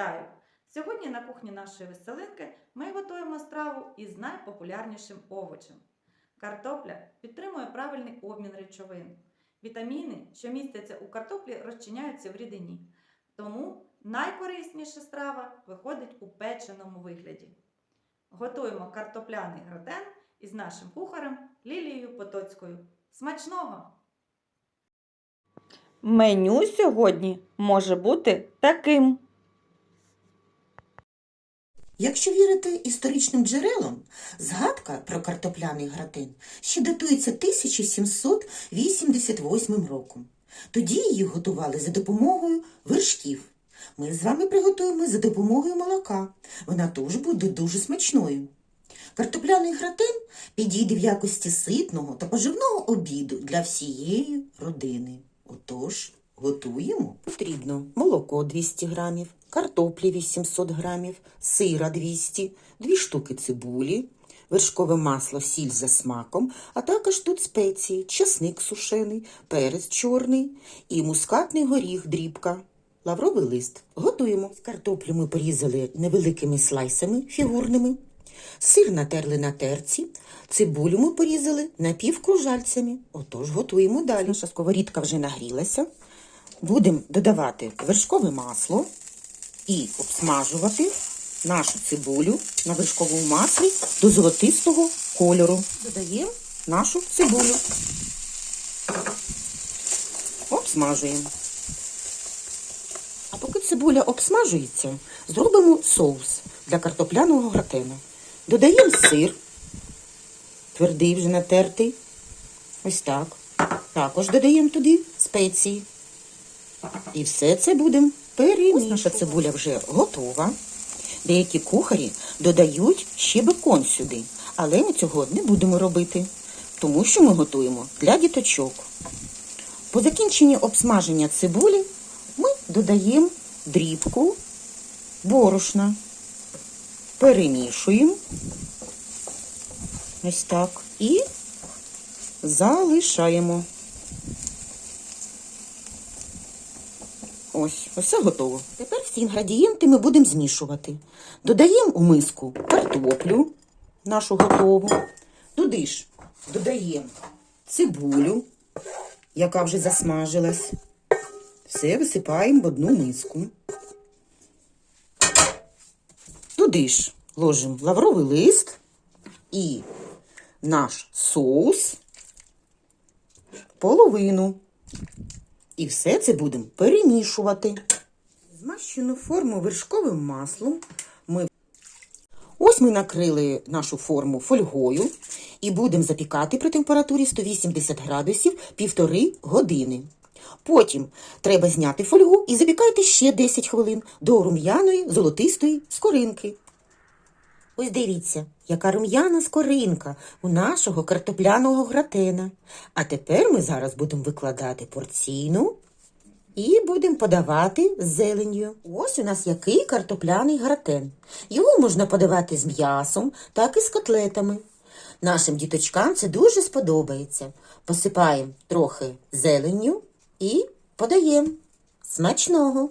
Вітаю! Сьогодні на кухні нашої веселинки ми готуємо страву із найпопулярнішим овочем. Картопля підтримує правильний обмін речовин. Вітаміни, що містяться у картоплі, розчиняються в рідині. Тому найкорисніша страва виходить у печеному вигляді. Готуємо картопляний гратен із нашим кухарем Лілією Потоцькою. Смачного! Меню сьогодні може бути таким. Якщо вірити історичним джерелам, згадка про картопляний гратин ще датується 1788 роком. Тоді її готували за допомогою вершків. Ми з вами приготуємо за допомогою молока. Вона теж буде дуже смачною. Картопляний гратин підійде в якості ситного та поживного обіду для всієї родини. Отож, готуємо. Потрібно молоко 200 грамів, картоплі 800 грамів, сира 200, 2 штуки цибулі, вершкове масло, сіль за смаком, а також тут спеції, часник сушений, перець чорний і мускатний горіх дрібка. Лавровий лист. Готуємо. Картоплю ми порізали невеликими слайсами фігурними. Сир натерли на терці, цибулю ми порізали напівкружальцями. Отож готуємо далі. Наша сковорідка вже нагрілася. Будемо додавати вершкове масло і обсмажувати нашу цибулю на вершковому маслі до золотистого кольору. Додаємо нашу цибулю. Обсмажуємо. А поки цибуля обсмажується, зробимо соус для картопляного гратена. Додаємо сир, твердий вже натертий. Ось так. Також додаємо туди спеції. І все це будемо перемішувати. Ось наша цибуля вже готова. Деякі кухарі додають ще бекон сюди, але ми цього не будемо робити, тому що ми готуємо для діточок. По закінченні обсмаження цибулі ми додаємо дрібку борошна, перемішуємо ось так і залишаємо. Ось, все готово. Тепер всі інгредієнти ми будемо змішувати. Додаємо у миску картоплю нашу готову. Туди ж додаємо цибулю, яка вже засмажилась. Все висипаємо в одну миску. Туди ж ложимо лавровий лист і наш соус половину. І все це будемо перемішувати. Змащену форму вершковим маслом ми Ось ми накрили нашу форму фольгою і будемо запікати при температурі 180 градусів півтори години. Потім треба зняти фольгу і запікайте ще 10 хвилин до рум'яної золотистої скоринки. Ось дивіться, яка рум'яна скоринка у нашого картопляного гратена. А тепер ми зараз будемо викладати порційну і будемо подавати з зеленню. Ось у нас який картопляний гратен. Його можна подавати з м'ясом, так і з котлетами. Нашим діточкам це дуже сподобається. Посипаємо трохи зеленню і подаємо. Смачного!